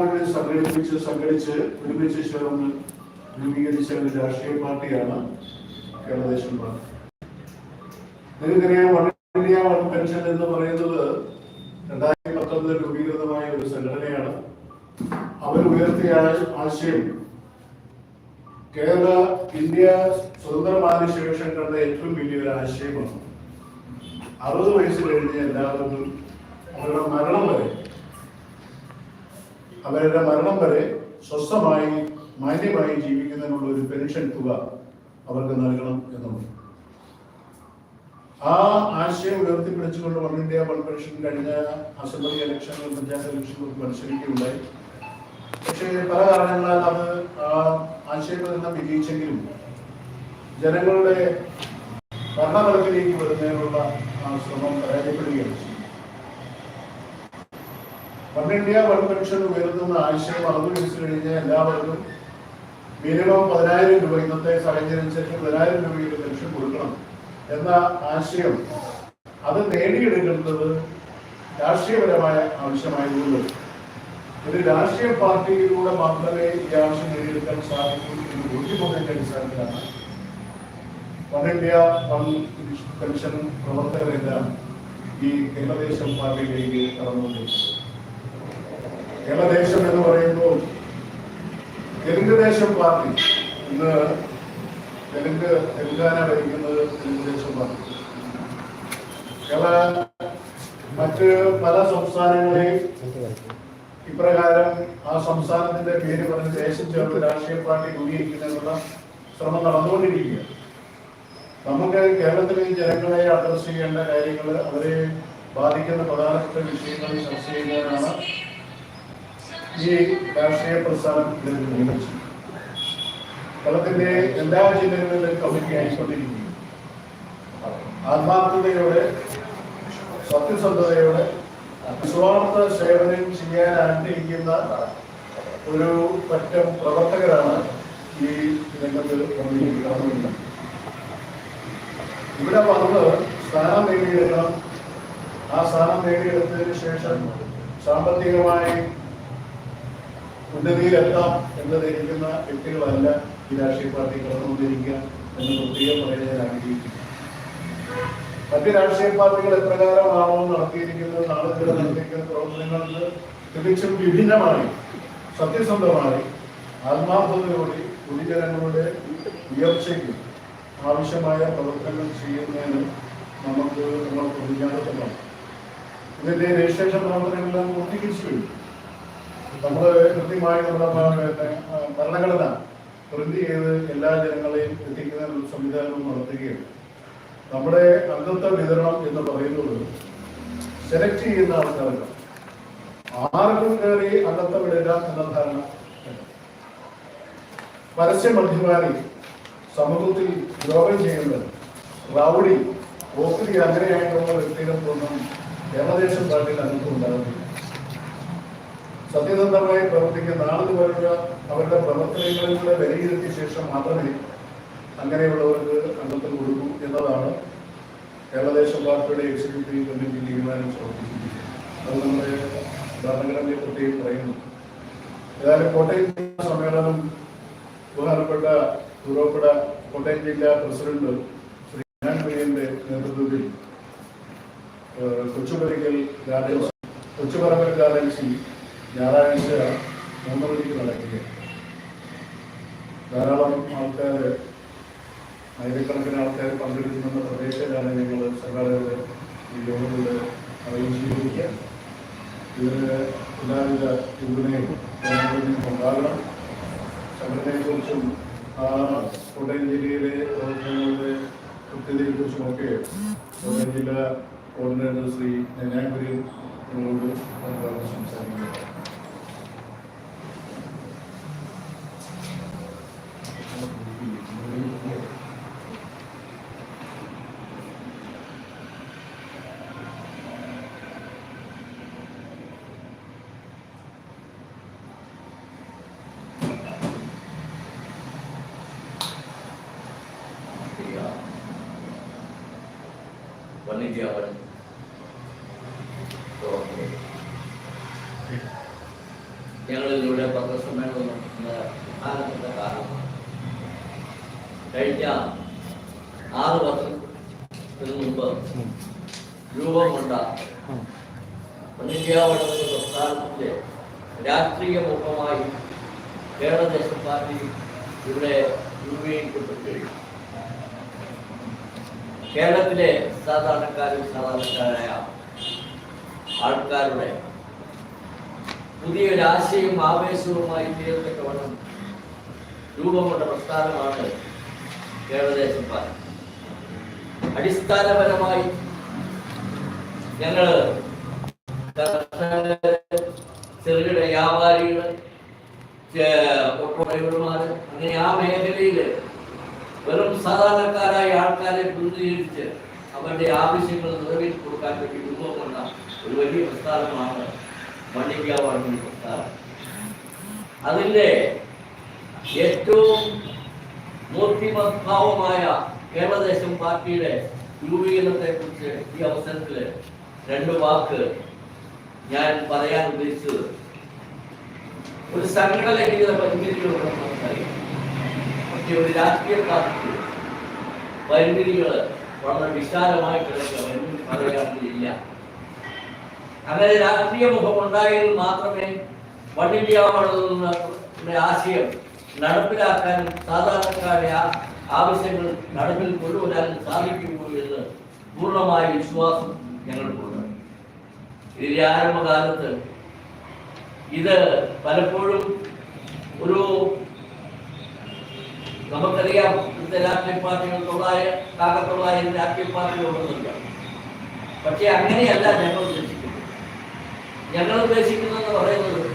സംഘടിപ്പിച്ച് സംഘടിച്ച് ഒരുമിച്ച് ചേർന്ന് രൂപീകരിച്ച ഒരു രാഷ്ട്രീയ പാർട്ടിയാണ് കേരളദേശം പാർട്ടി. നിങ്ങൾക്കറിയാം ഇന്ത്യ വൺ പെൻഷൻ എന്ന് പറയുന്നത് രണ്ടായിരത്തി പത്തൊമ്പതിൽ രൂപീകൃതമായ ഒരു സംഘടനയാണ്. അവർ ഉയർത്തിയ ആശയം കേരള ഇന്ത്യ സ്വതന്ത്രമായതിനു ശേഷം കണ്ട ഏറ്റവും വലിയൊരു ആശയമാണ്. അറുപത് വയസ്സ് കഴിഞ്ഞ എല്ലാവർക്കും അവരുടെ മരണം വരെ അവരുടെ മരണം വരെ സ്വസ്ഥമായി മാന്യമായി ജീവിക്കുന്നതിനുള്ള ഒരു പെൻഷൻ തുക അവർക്ക് നൽകണം എന്നുള്ളത് ആ ആശയം ഉയർത്തിപ്പിടിച്ചുകൊണ്ട് വൺ ഇന്ത്യ വൺ പെൻഷൻ കഴിഞ്ഞ അസംബ്ലി ഇലക്ഷനുകൾ പഞ്ചായത്ത് ഇലക്ഷനുകൾക്ക് മത്സരിക്കുകയുണ്ടായി പക്ഷേ പല കാരണങ്ങളാൽ അത് ആ ആശയപ്രകടനം വിജയിച്ചെങ്കിലും ജനങ്ങളുടെ ഭരണതലത്തിലേക്ക് വരുന്നതിനുള്ള ശ്രമം പരാജയപ്പെടുകയാണ്. വൺ ഇന്ത്യ വൺ പെൻഷൻ ഉയർത്തുന്ന ആശയം പറഞ്ഞു വെച്ചു കഴിഞ്ഞാൽ എല്ലാവർക്കും മിനിമം പതിനായിരം രൂപ ഇന്നത്തെ സാഹചര്യം അനുസരിച്ച് പതിനായിരം രൂപയുടെ പെൻഷൻ കൊടുക്കണം എന്ന ആശയം അത് നേടിയെടുക്കേണ്ടത് രാഷ്ട്രീയപരമായ ആവശ്യമായതുകൊണ്ട്. ഒരു രാഷ്ട്രീയ പാർട്ടിയിലൂടെ മാത്രമേ ഈ ആവശ്യം നേടിയെടുക്കാൻ സാധിക്കൂ എന്ന് ബോധ്യപ്പെടുന്നതിന്റെ അടിസ്ഥാനത്തിലാണ് വൺ ഇന്ത്യ വൺ പെൻഷൻ പ്രവർത്തകരെല്ലാം ഈ കേരളദേശം പാർട്ടിയിലേക്ക് കടന്നുകൊണ്ടിരിക്കുന്നത്. കേരളദേശം എന്ന് പറയുമ്പോൾ തെലുങ്ക് ദേശം പാർട്ടി. ഇന്ന് തെലുങ്ക് തെലുങ്കാന ഭരിക്കുന്നത് തെലുങ്ക് ദേശം പാർട്ടി. കേരള മറ്റ് പല സംസ്ഥാനങ്ങളെയും ഇപ്രകാരം ആ സംസ്ഥാനത്തിന്റെ പേര് പറഞ്ഞ് ദേശം ചേർത്ത് രാഷ്ട്രീയ പാർട്ടി രൂപീകരിക്കുന്നതിനുള്ള ശ്രമം നടന്നുകൊണ്ടിരിക്കുക നമുക്ക് കേരളത്തിലെ ജനങ്ങളെ അഡ്രസ് ചെയ്യേണ്ട കാര്യങ്ങൾ അവരെ ബാധിക്കുന്ന പ്രധാനപ്പെട്ട വിഷയങ്ങൾ ചർച്ച ചെയ്യുന്നതിനാണ് ഈ രാഷ്ട്രീയ പ്രസ്ഥാനം നിയമിച്ചു കേരളത്തിന്റെ എല്ലാ ജില്ലകളിലും കമ്മിറ്റി ആയിക്കൊണ്ടിരിക്കുന്നു. ആത്മാർത്ഥതയോടെ സത്യസന്ധതയോടെ നിസ്വാർത്ഥ സേവനം ചെയ്യാൻ ആഗ്രഹിക്കുന്ന ഒരു പറ്റം പ്രവർത്തകരാണ് ഈ രംഗത്ത് വന്നിരിക്കുന്നത് ഇവിടെ വന്ന് സ്ഥാനം നേടിയെടുക്കണം. ആ സ്ഥാനം നേടിയെടുത്തതിന് ശേഷം സാമ്പത്തികമായി ഉന്നതിയിലെത്താം എന്ന് ധരിക്കുന്ന വ്യക്തികളല്ല ഈ രാഷ്ട്രീയ പാർട്ടി കടന്നുകൊണ്ടിരിക്കുക എന്ന് പ്രത്യേകം പറയാൻ ഞാൻ ആഗ്രഹിക്കുന്നു. മറ്റ് രാഷ്ട്രീയ പാർട്ടികൾ എപ്രകാരമാണോ നടത്തിയിരിക്കുന്നത് നാളുകളിൽ നടത്തിയിരിക്കുന്ന പ്രവർത്തനങ്ങൾക്ക് തികച്ചും വിഭിന്നമായി സത്യസന്ധമായി ആത്മാർത്ഥതയോടെ പൊതുജനങ്ങളുടെ ഉയർച്ചയ്ക്ക് ആവശ്യമായ പ്രവർത്തനങ്ങൾ ചെയ്യുന്നതിന് നമുക്ക് നമ്മൾ പ്രതിജ്ഞാബദ്ധമാണ്. ഇതിന്റെ രജിസ്ട്രേഷൻ പ്രവർത്തനങ്ങളെല്ലാം പൂർത്തീകരിച്ചു കഴിഞ്ഞു നമ്മൾ കൃത്യമായി നമ്മുടെ ഭരണഘടന പ്രിന്റ് ചെയ്ത് എല്ലാ ജനങ്ങളെയും എത്തിക്കുന്നതിനുള്ള സംവിധാനവും നടത്തുകയാണ്. നമ്മുടെ അംഗത്വ വിതരണം എന്ന് പറയുന്നത് സെലക്ട് ചെയ്യുന്ന ആൾക്കാർക്ക് ആർക്കും കയറി അംഗത്വം ഇടുക എന്ന ധാരണ. പരസ്യ മദ്യപാനി സമൂഹത്തിൽ ദ്രോഹം ചെയ്യുന്നത് റൗഡി ഓക്രി അങ്ങനെയായിട്ടുള്ള വ്യക്തികൾക്കൊന്നും കേരളദേശം പാർട്ടിയിൽ അംഗത്വം ഉണ്ടാകുന്നില്ല. സത്യസന്ധമായി പ്രവർത്തിക്കുന്ന നാളെ വരുന്ന അവരുടെ പ്രവർത്തനങ്ങളിലൂടെ വിലയിരുത്തിയ ശേഷം മാത്രമേ അങ്ങനെയുള്ളവർക്ക് അംഗത്വം കൊടുക്കൂ എന്നതാണ് കേരളദേശം പാർട്ടിയുടെ എക്സിക്യൂട്ടീവ് കമ്മിറ്റി തീരുമാനം സമർപ്പിച്ചിരിക്കുന്നത്. അത് നമ്മുടെ ഭരണഘടനയെ പ്രത്യേകം പറയുന്നു. ഏതായാലും കോട്ടയം സമ്മേളനം ബഹുമാനപ്പെട്ട തുറോപ്പുഴ കോട്ടയം ജില്ലാ പ്രസിഡന്റ് ശ്രീ കുര്യന്റെ നേതൃത്വത്തിൽ ഏഹ്, കൊച്ചുപരിക്കൽ ഗാർഡൻസ് കൊച്ചുപറമ്പൽ ഗാർഡൻസിൽ ഞായറാഴ്ച മൂന്ന് മണിക്ക് നടക്കുകയാണ് ധാരാളം ആൾക്കാർ ആയിരക്കണക്കിന് ആൾക്കാർ പങ്കെടുക്കുന്ന പ്രദേശത്താണ് ഞങ്ങൾ സർക്കാരുകളെ ഈ യോഗങ്ങളിൽ അറിയിച്ചിരിക്കുക ഇതിന് എല്ലാവിധ പിന്തുണയും ഉണ്ടാകണം സംഘടനയെക്കുറിച്ചും കോട്ടയം ജില്ലയിലെ പ്രവർത്തനങ്ങളുടെ കൃത്യതയെക്കുറിച്ചുമൊക്കെ കോട്ടയം ജില്ലാ കോർഡിനേറ്റർ ശ്രീ നെനാകുരി നിങ്ങളോട് സംസാരിക്കുന്നത് One അവൻ ഞങ്ങളിലൂടെ പത്രസമ്മേളനം നടത്തുന്ന പ്രധാനപ്പെട്ട കാരണമാണ് കഴിഞ്ഞ ആറ് വർഷത്തിന് മുമ്പ് രൂപം കൊണ്ട ഇന്ത്യാവടങ്ങുന്ന പ്രസ്ഥാനത്തിന്റെ രാഷ്ട്രീയ മുഖമായി കേരള ദേശം പാർട്ടി ഇവിടെ രൂപീകരിക്കപ്പെട്ടു കേരളത്തിലെ സാധാരണക്കാരും സാധാരണക്കാരായ ആൾക്കാരുടെ പുതിയൊരു ആശയവും ആവേശവുമായി തീരത്തക്കവണ്ണം രൂപം കൊണ്ട പ്രസ്ഥാനമാണ് കേരളദേശം പാർട്ടി. അടിസ്ഥാനപരമായി കർഷകര്, ചെറുകിട വ്യാപാരികൾ ഡ്രൈവർമാര് അങ്ങനെ ആ മേഖലയിൽ വെറും സാധാരണക്കാരായ ആൾക്കാരെ പ്രതിനിധീകരിച്ച് അവരുടെ ആവശ്യങ്ങൾ നിറവേറ്റി കൊടുക്കാൻ വേണ്ടി രൂപം കൊണ്ട ഒരു വലിയ പ്രസ്ഥാനമാണ് മണ്ണിക്കാവാണ് പ്രസ്ഥാനം. അതിന്റെ ഏറ്റവും മൂർത്തിമത്ഭാവമായ കേരളദേശം പാർട്ടിയുടെ രൂപീകരണത്തെ കുറിച്ച് ഈ അവസരത്തിൽ രണ്ട് വാക്ക് ഞാൻ പറയാൻ ഉദ്ദേശിച്ചത്. ഒരു സംഘടനയുടെ പരിഹരിക്കുന്നു നമുക്കറിയാം ഒരു രാഷ്ട്രീയ പാർട്ടിക്ക് പരിമിതികൾ വളരെ വിശാലമായി കിടക്കുക പറയാറില്ല. അങ്ങനെ രാഷ്ട്രീയ മുഖം ഉണ്ടായെങ്കിൽ മാത്രമേ വണ്ടിയാവുന്ന ആശയം നടപ്പിലാക്കാൻ സാധാരണക്കാരുടെ ആ- ആവശ്യങ്ങൾ നടപ്പിൽ കൊണ്ടുവരാൻ സാധിക്കുമോ എന്ന് പൂർണമായ വിശ്വാസം ഞങ്ങൾക്കുണ്ട്. ഇതിന്റെ ആരംഭകാലത്ത് ഇത് പലപ്പോഴും ഒരു നമുക്കറിയാം ഇന്നത്തെ രാഷ്ട്രീയ പാർട്ടികൾ തൊള്ളായിരം കാക്കത്തൊള്ളായിരം രാഷ്ട്രീയ പാർട്ടികളുണ്ടെന്നില്ല പക്ഷെ അങ്ങനെയല്ല ഞങ്ങൾ ഉദ്ദേശിക്കുന്നത്. ഞങ്ങൾ ഉദ്ദേശിക്കുന്നതെന്ന് പറയുന്നത്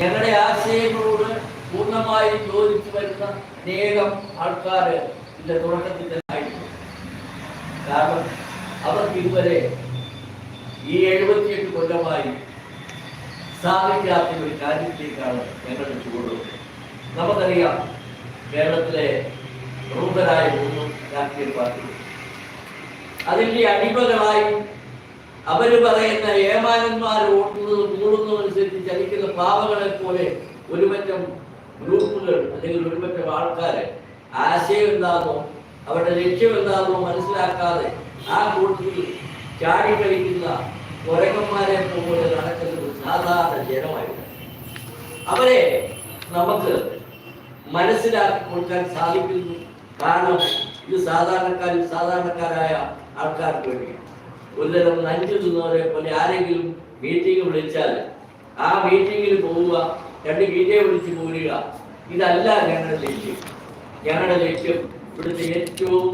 ഞങ്ങളുടെ ആശയങ്ങളോട് പൂർണമായി യോജിച്ചു വരുന്ന അനേകം ആൾക്കാർ ഇതിന്റെ തുടക്കത്തിൽ തന്നെ ആയിട്ടുണ്ട്. കാരണം അവർക്ക് ഇതുവരെ ഈ എഴുപത്തിയെട്ട് കൊല്ലമായി സാധിക്കാത്ത ഒരു കാര്യത്തിലേക്കാണ് ഞങ്ങളുടെ ചൂട് നമുക്കറിയാം കേരളത്തിലെ പ്രമുഖരായ മൂന്ന് രാഷ്ട്രീയ പാർട്ടികൾ. അതിന്റെ അടിമകളായി അവർ പറയുന്ന ഏമാനന്മാർ ഓട്ടുന്നത് കൂടുന്നതനുസരിച്ച് ചലിക്കുന്ന പാവകളെ പോലെ ഒരുപറ്റം ഗ്രൂപ്പുകൾ അല്ലെങ്കിൽ ഒരുപറ്റം ആൾക്കാര് ആശയം എന്താണോ അവരുടെ ലക്ഷ്യം എന്താണോ മനസ്സിലാക്കാതെ ആ കൂട്ടത്തിൽ ചാടി കളിക്കുന്ന കുരങ്ങന്മാരെ പോലെ നടക്കുന്നത് സാധാരണ ജനമായിട്ട് അവരെ നമുക്ക് മനസ്സിലാക്കി കൊടുക്കാൻ സാധിക്കുന്നു. കാരണം ഇത് സാധാരണക്കാരിൽ സാധാരണക്കാരായ ആൾക്കാർക്ക് വേണ്ടിയാണ്. ഒരുതരം നഞ്ചു തിന്നവരെ പോലെ ആരെങ്കിലും മീറ്റിംഗ് വിളിച്ചാൽ ആ മീറ്റിംഗിൽ പോവുക രണ്ട് ഗീതയെ വിളിച്ച് പോരുക ഇതല്ല ഞങ്ങളുടെ ലക്ഷ്യം. ഞങ്ങളുടെ ലക്ഷ്യം ഇവിടുത്തെ ഏറ്റവും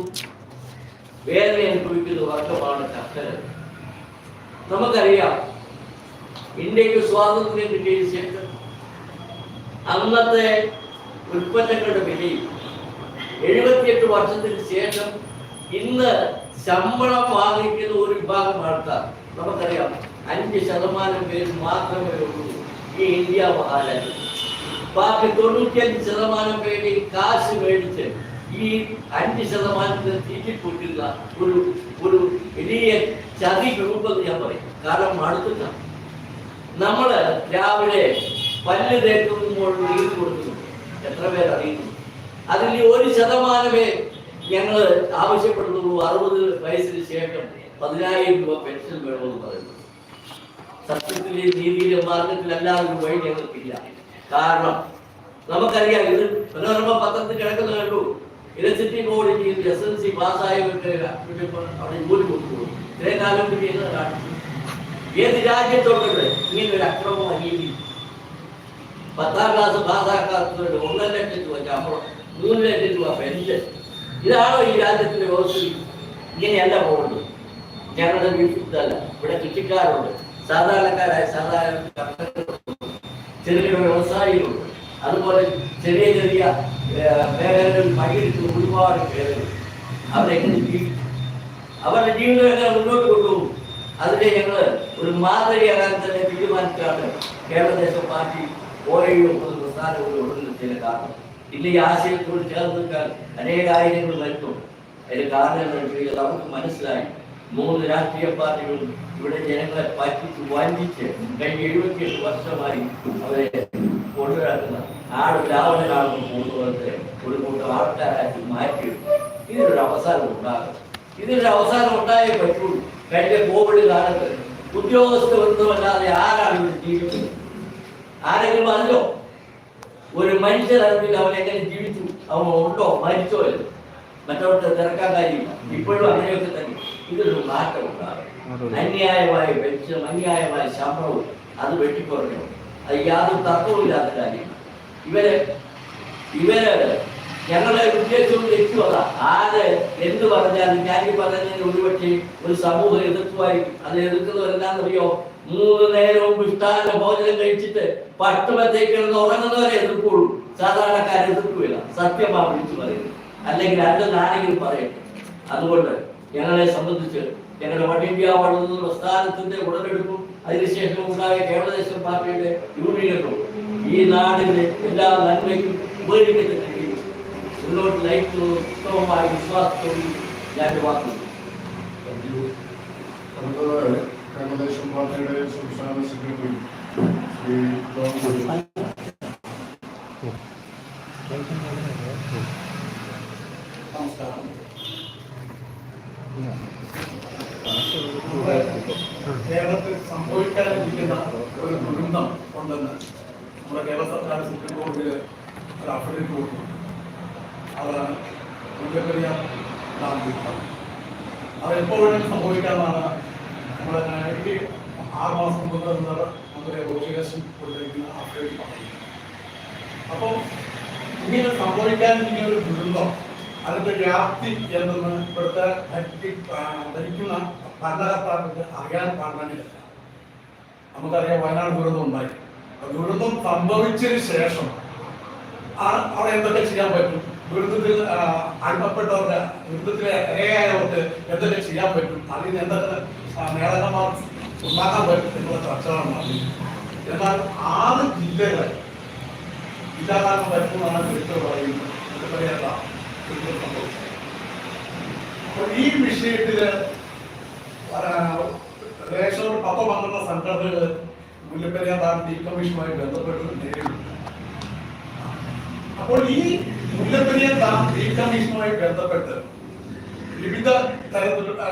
വേദന അനുഭവിക്കുന്ന വർഗമാണ് കർഷകർ. നമുക്കറിയാം ഇന്ത്യയ്ക്ക് സ്വാതന്ത്ര്യം കിട്ടിയ ശേഷം അന്നത്തെ ഉൽപ്പന്നങ്ങളുടെ വിലയും എഴുപത്തിയെട്ട് വർഷത്തിന് ശേഷം ഇന്ന് ശമ്പളം വാങ്ങിക്കുന്ന ഒരു വിഭാഗം ആൾക്കാർ നമുക്കറിയാം അഞ്ച് ശതമാനം പേര് മാത്രമേ ഉള്ളൂ ഈ ഇന്ത്യ മഹാരാജ്യം. ബാക്കി തൊണ്ണൂറ്റിയഞ്ച് ശതമാനം പേര് കാശ് മേടിച്ച് ഈ അഞ്ച് ശതമാനത്തിന് തീറ്റിപ്പൊട്ടുക ഒരു ഒരു വലിയ ചതി രൂപം ഞാൻ പറയും. കാരണം അടുത്തില്ല നമ്മൾ രാവിലെ പല്ല് തേക്കുമ്പോൾ നീര് കൊടുക്കുന്നു. എത്ര പേർ അറിയുന്നു? അതിൽ ഒരു ശതമാനമേ ഞങ്ങൾ ആവശ്യപ്പെടുന്നുള്ളൂ. അറുപത് വയസ്സിന് ശേഷം പതിനായിരം രൂപ പെൻഷൻ വേണമെന്ന് പറയുന്നു. സത്യത്തിലെ നീതിയിലെ മാർഗത്തിലല്ലാതെ ഒരു വഴി ഞങ്ങൾക്കില്ല. കാരണം നമുക്കറിയാം ഇത് മനോരമ പത്രത്തിൽ കിടക്കുന്ന കണ്ടു. ഇലക്ട്രിസിറ്റി ബോർഡിൽ എസ് എൽ സി പാസ്സായവർക്ക് അവിടെ ജോലി കൊടുക്കുന്നു ഇത്രയും കാലം ഏത് രാജ്യത്തോട്ടുണ്ട് ഇങ്ങനെ ഒരു അക്രമം അനീതി. പത്താം ക്ലാസ് പാസ്സാക്കാത്തവരുടെ ഒന്നര ലക്ഷം രൂപ ശമ്പളം മൂന്ന് ലക്ഷം രൂപ പെൻഷൻ ഇതാണോ ഈ രാജ്യത്തിന്റെ വ്യവസ്ഥ ഇങ്ങനെയല്ല പോകുന്നത് ഞങ്ങളുടെ വീട്ടിലല്ല ഇവിടെ കൃഷിക്കാരുണ്ട്. സാധാരണക്കാരായ സാധാരണ ചെറിയ വ്യവസായികളുണ്ട് അതുപോലെ ചെറിയ ചെറിയ മേഖലകളിൽ പണിയെടുക്കുന്ന ഒരുപാട് പേരുണ്ട്. അവരെങ്ങനെ അവരുടെ ജീവിതം മുന്നോട്ട് കൊണ്ടുപോകും? അതിനെ ഞങ്ങൾ ഒരു മാതൃകയാകാൻ തന്നെ തീരുമാനിച്ചാണ് കേരളദേശം പാർട്ടി ഓരോ പ്രസ്ഥാനങ്ങളും ഉടനെത്തിയ കാരണം. ഇല്ല ഈ ആശയത്തോട് ചേർന്ന് നിൽക്കാൻ അനേകായിരങ്ങൾ വരുന്നു അതിന് നമുക്ക് മനസ്സിലായി. മൂന്ന് രാഷ്ട്രീയ പാർട്ടികളും ഇവിടെ ജനങ്ങളെ പറ്റിച്ച് വഞ്ചിച്ച് കഴിഞ്ഞ എഴുപത്തിയെട്ട് വർഷമായി അവരെ കൊണ്ടുനടക്കുന്ന ആട് രാവണനാണെന്ന് പോകുന്നവർക്ക് ഒരു കൂട്ടം ആൾക്കാരാക്കി മാറ്റി ഇതിനൊരു അവസാനം ഉണ്ടാകും ഇതിനൊരു അവസാനം ഉണ്ടായേ പറ്റുള്ളൂ. കഴിഞ്ഞ കോവിഡ് കാലത്ത് ഉദ്യോഗസ്ഥ ബന്ധമല്ലാതെ ആരാണ് ജീവിക്കുന്നത്? ആരെങ്കിലും പറഞ്ഞോ? ഒരു മനുഷ്യൻ അറിഞ്ഞില്ല അവൻ എങ്ങനെ ജീവിച്ചു? അവൻ ഉണ്ടോ? മരിച്ചോ അല്ല മറ്റവർക്ക് തിരക്കാൻ കാര്യമില്ല. ഇപ്പോഴും അങ്ങനെയൊക്കെ തന്നെ. ഇതൊരു മാറ്റം ഉണ്ടാകും അന്യായമായ വെളിച്ചം അന്യായമായ ശമ്പളവും അത് വെട്ടിക്കുറഞ്ഞു അത് യാതൊരു തർക്കവും ഇല്ലാത്ത കാര്യമാണ്. ഇവർ ഇവർ ഞങ്ങളെ ഉദ്ദേശവും ലക്ഷ്യമല്ല ആര് എന്ത് പറഞ്ഞാലും ഞാൻ ഈ പറഞ്ഞതിന് ഒരുപക്ഷെ ഒരു സമൂഹം എതിർക്കുമായിരിക്കും അത് എതിർക്കുന്നവരെന്താണെന്നറിയോ മൂന്ന് നേരവും വിഷ്ടാന ഭോജനം കഴിച്ചിട്ട് പട്ടുമത്തേക്ക് കിടന്ന് ഉറങ്ങുന്നവരെ എതിർക്കുള്ളൂ. സാധാരണക്കാരെ എതിർക്കുകയില്ല. സത്യമാ വിളിച്ചു പറയുന്നത് അല്ലെങ്കിൽ അത് ആരെങ്കിലും പറയട്ടെ. അതുകൊണ്ട് ഞങ്ങളെ സംബന്ധിച്ച് ഞങ്ങളുടെ വൺ ഇന്ത്യ വളർന്ന പ്രസ്ഥാനത്തിന്റെ ഉടലെടുപ്പും അതിനുശേഷം ഉണ്ടായ കേരളദേശം പാർട്ടിയുടെ യൂണിയനും ഈ നാടിന്റെ എല്ലാ നന്മയ്ക്കും ഉപകരിക്കുന്ന to മുന്നോട്ട് നയിക്കുന്ന ഉത്തമമായ വിശ്വാസത്തോടും ഞാൻ വാക്കുന്നു അടുത്തതായി കേരളദേശം പാർട്ടിയുടെ സംസ്ഥാന സെക്രട്ടറി ശ്രീ ടോം ജോസ്. നമസ്കാരം. കേരളത്തിൽ സംഭവിക്കാനിരിക്കുന്ന ഒരു ദുരന്തം ഉണ്ടെന്ന് നമ്മുടെ കേരള സർക്കാർ സുപ്രീം കോടതിയിൽ ഒരു അഫിഡവിറ്റ് കൊടുത്തു. അതാണ് മുല്ലപ്പെരിയാർ നാം എപ്പോഴും സംഭവിക്കാമെന്നാണ് നമ്മുടെ എനിക്ക് ആറ് മാസം നടന്ന നമ്മുടെ റോഷികേഷൻ കൊടുത്തിരിക്കുന്ന അഫിഡവിറ്റ് പറയുന്നത്. അപ്പം ഇങ്ങനെ സംഭവിക്കാൻ ഇങ്ങനെ ഒരു ദുരന്തം അതിന്റെ വ്യാപ്തി എന്തെന്ന് ഇവിടുത്തെ ഭരിക്കുന്ന ഭരണകർത്താക്കൾക്ക് അറിയാൻ പാടില്ല. നമുക്കറിയാം വയനാട് ദുരന്തം ഉണ്ടായി. ദുരന്തം സംഭവിച്ചതിന് ശേഷം അവിടെ എന്തൊക്കെ ചെയ്യാൻ പറ്റും? ദുരന്തത്തിൽ ആ, അടിമപ്പെട്ടവർക്ക് ദുരന്തത്തിലെ ഇരയായവർക്ക് എന്തൊക്കെ ചെയ്യാൻ പറ്റും? അതിന് എന്തൊക്കെ നേതാക്കന്മാർ ഉണ്ടാക്കാൻ പറ്റും എന്നുള്ള ചർച്ചകളാണ് നടന്നത്. എന്നാൽ ആറ് ജില്ലകൾ ഇല്ലാതാക്കാൻ പറ്റുമെന്നാണ് വിളിച്ചത് പറയുന്നത്. അപ്പൊ ഈ വിഷയത്തിൽ റേഷൻ പപ്പ പന്ത്രണ്ട് സംഘടനകൾ മുല്ലപ്പെരിയാർ ഡാം ഡീകമ്മീഷനുമായി ബന്ധപ്പെട്ട് നേരിടുന്നു അപ്പോൾ ഈ മുല്ലപ്പെരിയാർ ഡാം ഡീകമ്മീഷനുമായി ബന്ധപ്പെട്ട് വിവിധ തരത്തിലുള്ള